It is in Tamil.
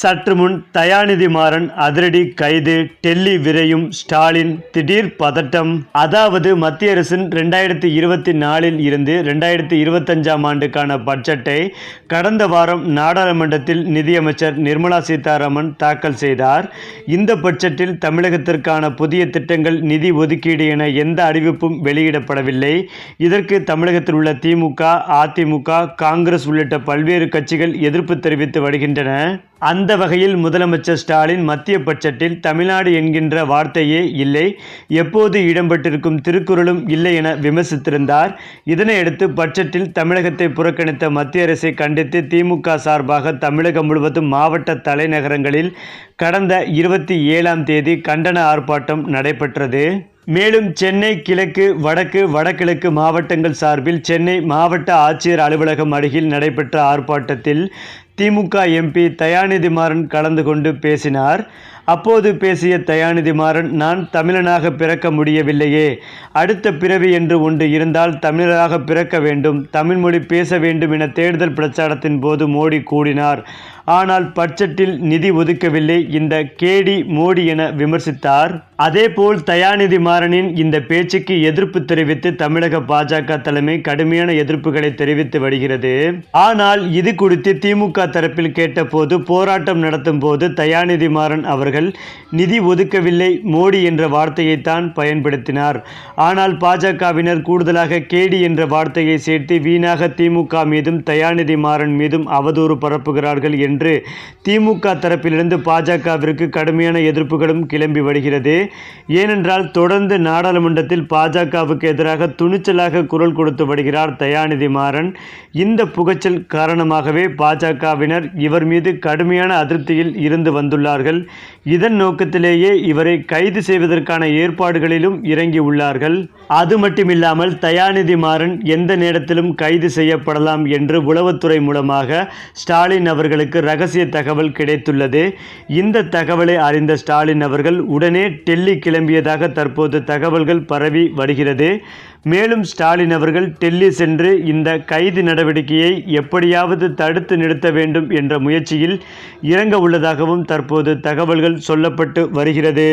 சற்று முன் தயாநிதி மாறன் அதிரடி கைது டெல்லி விரையும் ஸ்டாலின் திடீர் பதட்டம். அதாவது மத்திய அரசின் ரெண்டாயிரத்தி இருபத்தி நாலில் இருந்து ரெண்டாயிரத்தி இருபத்தஞ்சாம் ஆண்டுக்கான பட்ஜெட்டை கடந்த வாரம் நாடாளுமன்றத்தில் நிதியமைச்சர் நிர்மலா சீதாராமன் தாக்கல் செய்தார். இந்த பட்ஜெட்டில் தமிழகத்திற்கான புதிய திட்டங்கள் நிதி ஒதுக்கீடு என எந்த அறிவிப்பும் வெளியிடப்படவில்லை. இதற்கு தமிழகத்தில் உள்ள திமுக அதிமுக காங்கிரஸ் உள்ளிட்ட பல்வேறு கட்சிகள் எதிர்ப்பு தெரிவித்து வருகின்றன. அந்த வகையில் முதலமைச்சர் ஸ்டாலின் மத்திய பட்ஜெட்டில் தமிழ்நாடு என்கின்ற வார்த்தையே இல்லை. எப்போது இடம்பெற்றிருக்கும் திருக்குறளும் இல்லை என விமர்சித்திருந்தார். இதனையடுத்து பட்ஜெட்டில் தமிழகத்தை புறக்கணித்த மத்திய அரசை கண்டித்து திமுக சார்பாக தமிழகம் முழுவதும் மாவட்ட தலைநகரங்களில் கடந்த இருபத்தி ஏழாம் தேதி கண்டன ஆர்ப்பாட்டம் நடைபெற்றது. மேலும் சென்னை கிழக்கு வடக்கு வடகிழக்கு மாவட்டங்கள் சார்பில் சென்னை மாவட்ட ஆட்சியர் அலுவலகம் அருகில் நடைபெற்ற ஆர்ப்பாட்டத்தில் திமுக எம்பி தயாநிதி மாறன் கலந்து கொண்டு பேசினார். அப்போது பேசிய தயாநிதி மாறன் நான் தமிழனாக பிறக்க முடியவில்லையே. அடுத்த பிறவி என்று ஒன்று இருந்தால் தமிழராக பிறக்க வேண்டும். தமிழ்மொழி பேச வேண்டும் என தேர்தல் பிரச்சாரத்தின் போது மோடி கூறினார். ஆனால் பட்ஜெட்டில் நிதி ஒதுக்கவில்லை. இந்த கேடி மோடி என விமர்சித்தார். அதேபோல் தயாநிதி மாறனின் இந்த பேச்சுக்கு எதிர்ப்பு தெரிவித்து தமிழக பாஜக தலைமை கடுமையான எதிர்ப்புகளை தெரிவித்து வருகிறது. ஆனால் இது குறித்து திமுக தரப்பில் கேட்டபோது போராட்டம் நடத்தும் போது தயாநிதி மாறன் அவர்கள் நிதி ஒதுக்கவில்லை மோடி என்ற வார்த்தையைத்தான் பயன்படுத்தினார். ஆனால் பாஜகவினர் கூடுதலாக கேடி என்ற வார்த்தையை சேர்த்து வீணாக திமுக மீதும் தயாநிதி மாறன் மீதும் அவதூறு பரப்புகிறார்கள் என்று என்று திமுக தரப்பிலிருந்து பாஜகவிற்கு கடுமையான எதிர்ப்புகளும் கிளம்பி வருகிறது. ஏனென்றால் தொடர்ந்து நாடாளுமன்றத்தில் பாஜகவுக்கு எதிராக துணிச்சலாக குரல் கொடுத்து வருகிறார் தயாநிதி மாறன். இந்த புகைச்சல் காரணமாகவே பாஜகவினர் இவர் மீது கடுமையான அதிருப்தியில் இருந்து வந்துள்ளார்கள். இதன் நோக்கத்திலேயே இவரை கைது செய்வதற்கான ஏற்பாடுகளிலும் இறங்கி உள்ளார்கள். அது மட்டுமில்லாமல் தயாநிதி மாறன் எந்த நேரத்திலும் கைது செய்யப்படலாம் என்று உளவுத்துறை மூலமாக ஸ்டாலின் அவர்களுக்கு ரகசிய தகவல் கிடைத்துள்ளது. இந்த தகவலை அறிந்த ஸ்டாலின் அவர்கள் உடனே டெல்லி கிளம்பியதாக தற்போது தகவல்கள் பரவி வருகிறது. மேலும் ஸ்டாலின் அவர்கள் டெல்லி சென்று இந்த கைது நடவடிக்கையை எப்படியாவது தடுத்து நிறுத்த வேண்டும் என்ற முயற்சியில் இறங்க உள்ளதாகவும் தற்போது தகவல்கள் சொல்லப்பட்டு வருகிறது.